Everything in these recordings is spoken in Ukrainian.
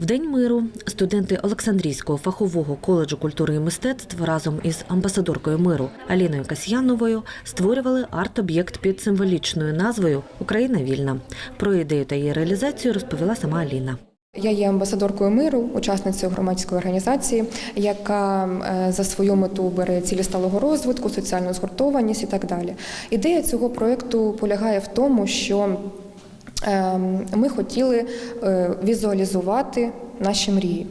В День миру студенти Олександрійського фахового коледжу культури і мистецтв разом із амбасадоркою миру Аліною Касьяновою створювали арт-об'єкт під символічною назвою Україна вільна. Про ідею та її реалізацію розповіла сама Аліна. Я є амбасадоркою миру, учасницею громадської організації, яка е, за свою мету бере цілі сталого розвитку, соціальну згуртованість і так далі. Ідея цього проєкту полягає в тому, що ми хотіли е, візуалізувати наші мрії.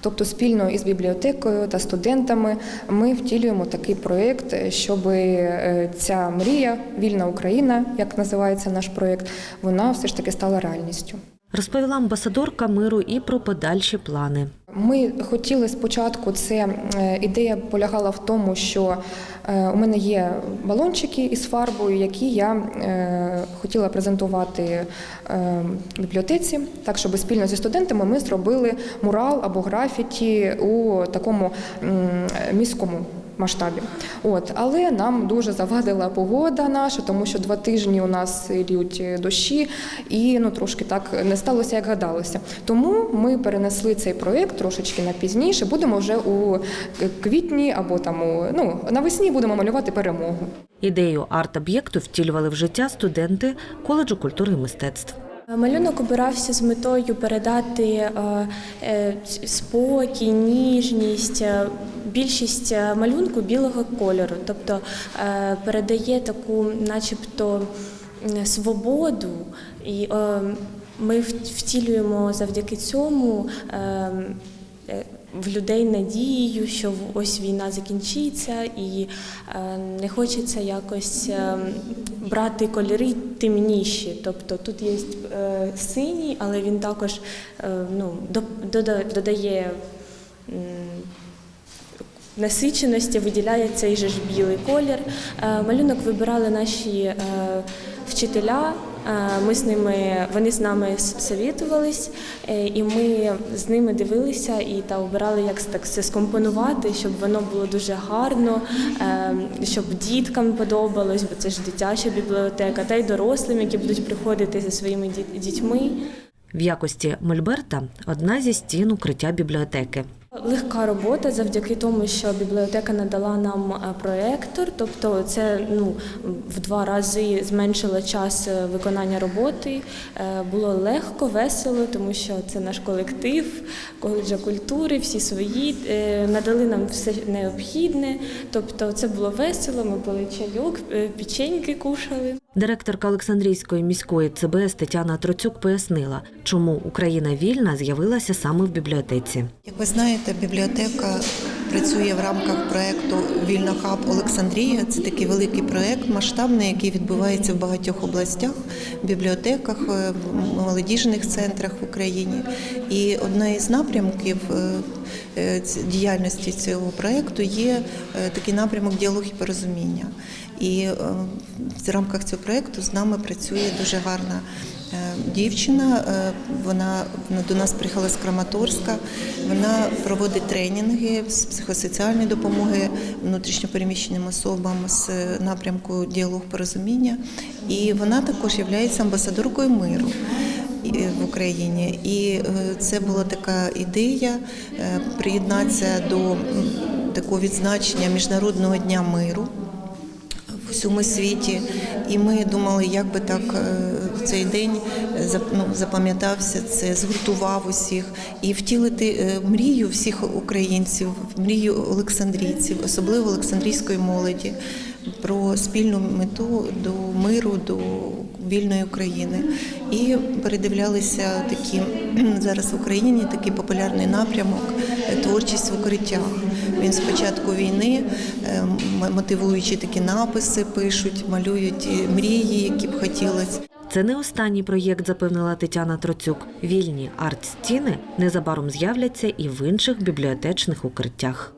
Тобто спільно із бібліотекою та студентами ми втілюємо такий проєкт, щоб е, ця мрія, вільна Україна, як називається наш проєкт, вона все ж таки стала реальністю. Розповіла амбасадорка миру і про подальші плани. Ми хотіли спочатку, це е, ідея полягала в тому, що е, у мене є балончики із фарбою, які я е, хотіла презентувати бібліотеці, так щоб спільно зі студентами ми зробили мурал або графіті у такому міському масштабі. От, але нам дуже завадила погода наша, тому що два тижні у нас йдуть дощі, і ну трошки так не сталося, як гадалося. Тому ми перенесли цей проєкт трошечки на пізніше. Будемо вже у квітні або там у ну навесні будемо малювати перемогу. Ідею арт-об'єкту втілювали в життя студенти коледжу культури і мистецтв. Малюнок обирався з метою передати е, е, спокій, ніжність, е, більшість е, малюнку білого кольору, тобто е, передає таку, начебто, свободу, і е, ми втілюємо завдяки цьому. В людей надією, що ось війна закінчиться, і не хочеться якось брати кольори темніші. Тобто тут є синій, але він також ну, додає насиченості, виділяє цей же ж білий колір. Е, Малюнок вибирали наші е, вчителя. Е, Ми з ними, вони з нами совітувались, і ми з ними дивилися і та обирали, як так це скомпонувати, щоб воно було дуже гарно, щоб діткам подобалось, бо це ж дитяча бібліотека, та й дорослим, які будуть приходити зі своїми дітьми. В якості мольберта одна зі стін укриття бібліотеки. Легка робота завдяки тому, що бібліотека надала нам е, проектор, тобто це ну в два рази зменшило час е, виконання роботи. Е, Було легко, весело, тому що це наш колектив, коледжа культури, всі свої надали нам все необхідне. Тобто, це було весело. Ми пили чайок, печеньки кушали. Директорка Олександрійської міської ЦБС Тетяна Троцюк пояснила, чому Україна вільна з'явилася саме в бібліотеці. Як ви знаєте, бібліотека працює в рамках проєкту Вільна хаб Олександрія. Це такий великий проєкт, масштабний, який відбувається в багатьох областях, в бібліотеках, в молодіжних центрах в Україні. І одна із напрямків е, діяльності цього проєкту є е, такий напрямок діалог і порозуміння. І е, в рамках цього проєкту з нами працює дуже гарна е, дівчина. е, вона до нас приїхала з Краматорська. Вона проводить тренінги з психосоціальної допомоги внутрішньопереміщеним особам з напрямку діалог порозуміння. І вона також є амбасадоркою миру і- в Україні. І е, це була така ідея е, приєднатися до такого відзначення Міжнародного дня миру в усьому світі. І ми думали, як би так е, цей день е, ну, запам'ятався, це згуртував усіх і втілити е, мрію всіх українців, мрію олександрійців, особливо олександрійської молоді. Про спільну мету до миру, до вільної України, і передивлялися такі зараз в Україні такий популярний напрямок творчість в укриттях. Він з початку війни е, м- мотивуючі такі написи пишуть, малюють мрії, які б хотілося. Це не останній проєкт, запевнила Тетяна Троцюк. Вільні арт-стіни незабаром з'являться і в інших бібліотечних укриттях.